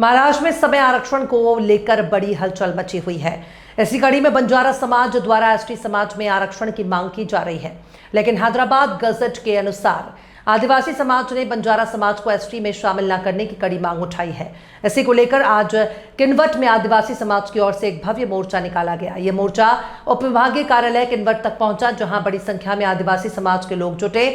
महाराष्ट्र में समय आरक्षण को लेकर बड़ी हलचल मची हुई है। इसी कड़ी में बंजारा समाज द्वारा एसटी समाज में आरक्षण की मांग की जा रही है। लेकिन हैदराबाद गजट के अनुसार आदिवासी समाज ने बंजारा समाज को एसटी में शामिल न करने की कड़ी मांग उठाई है। इसी को लेकर आज किन्वट में आदिवासी समाज की ओर से एक भव्य मोर्चा निकाला गया। ये मोर्चा उप विभागीय कार्यालय किन्वट तक पहुँचा, जहाँ बड़ी संख्या में आदिवासी समाज के लोग जुटे।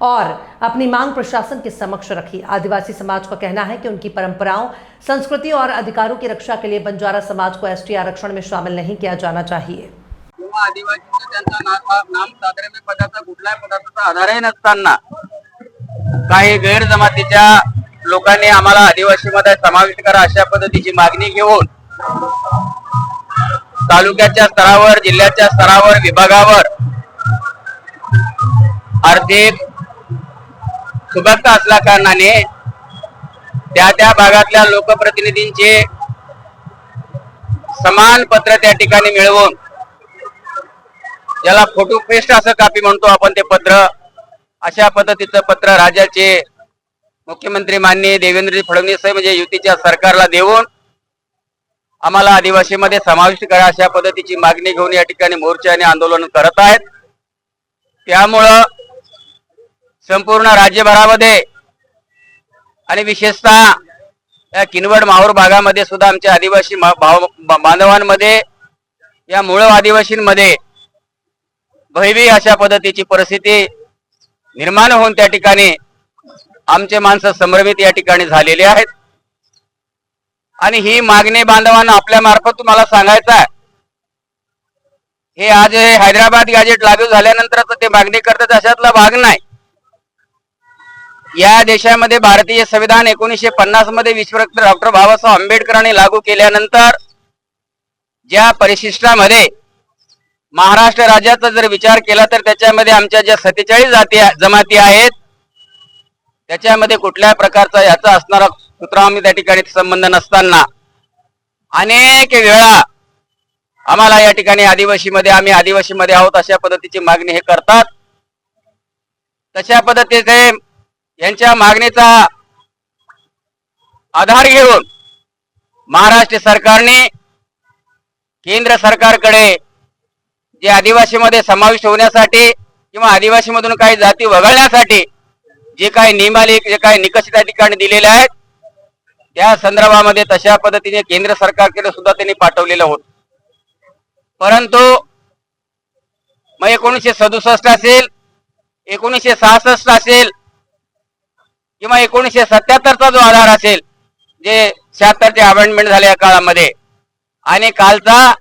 और अपनी मांग प्रशासन के समक्ष रखी। आदिवासी समाज का कहना है कि उनकी परंपराओं संस्कृति और अधिकारों की रक्षा के लिए बंजारा समाज को एसटी आरक्षण में शामिल नहीं किया जाना चाहिए। आदिवासींचा त्यांचा नाम नाम पदाचा कुठल्याही पदार्थाचा आधारही नसताना काही गैर जमातीच्या लोकांनी आम्हाला आदिवासी मध्ये समाविष्ट करा अशा पद्धतीची मागणी घेऊन तालुक्याच्या स्तरावर जिल्ह्याच्या स्तरावर विभागावर आर्थिक सुबत्ता असल्या कारणाने त्या त्या भागातल्या लोकप्रतिनिधींचे समान पत्र त्या ठिकाणी मिळवून ज्याला फोटो पेस्ट असं कापी म्हणतो आपण ते पत्र. अशा पद्धतीचं पत्र राज्याचे मुख्यमंत्री माननीय देवेंद्र फडणवीस म्हणजे युतीच्या सरकारला देऊन आम्हाला आदिवासीमध्ये समाविष्ट करा अशा पद्धतीची मागणी घेऊन या ठिकाणी मोर्चा आणि आंदोलन करत आहेत. त्यामुळं संपूर्ण राज्यभरामध्ये आणि विशेषतः या किनवड माहूर भागामध्ये सुद्धा आमच्या आदिवासी बांधवांमध्ये या मूळ आदिवासींमध्ये भयवी अशा पद्धतीची परिस्थिती निर्माण होऊन त्या ठिकाणी आमचे माणसं संभ्रमित या ठिकाणी झालेले आहेत. आणि ही मागणी बांधवांना आपल्या मार्फत तुम्हाला सांगायचं आहे. हे आज हैदराबाद गॅजेट लागू झाल्यानंतर ते मागणी करतात अशातला भाग नाही. या देशामध्ये भारतीय संविधान एकोणीसशे पन्नासमध्ये विश्वरत्न डॉक्टर बाबासाहेब आंबेडकरांनी लागू केल्यानंतर ज्या परिशिष्टामध्ये महाराष्ट्र राज्याचा जर विचार केला तर त्याच्यामध्ये आमच्या ज्या सत्तेचाळीस जाती जमाती आहेत त्याच्यामध्ये कुठल्या प्रकारचा याचा असणारा सूत्रामी त्या ठिकाणी संबंध नसताना अनेक वेळा आम्हाला या ठिकाणी आदिवासीमध्ये आम्ही आदिवासीमध्ये आहोत अशा पद्धतीची मागणी हे करतात. तशा पद्धतीचे यांच्या मागणीचा आधार घेऊन महाराष्ट्र सरकारने केंद्र सरकारकडे जे आदिवासीमध्ये समाविष्ट होण्यासाठी किंवा आदिवासीमधून काही जाती वगळण्यासाठी जे काही नियमाले जे काही निकष त्या ठिकाणी दिलेले आहेत त्या संदर्भामध्ये तशा पद्धतीने केंद्र सरकारकडे सुद्धा त्यांनी पाठवलेलं होत. परंतु मग एकोणीसशे सदुसष्ट असेल एकोणीसशे सहासष्ट असेल किंवा एकोणीसशे सत्याहत्तरचा जो आधार असेल जे शहात्तरचे अमेंडमेंट झाले या काळामध्ये. आणि कालचा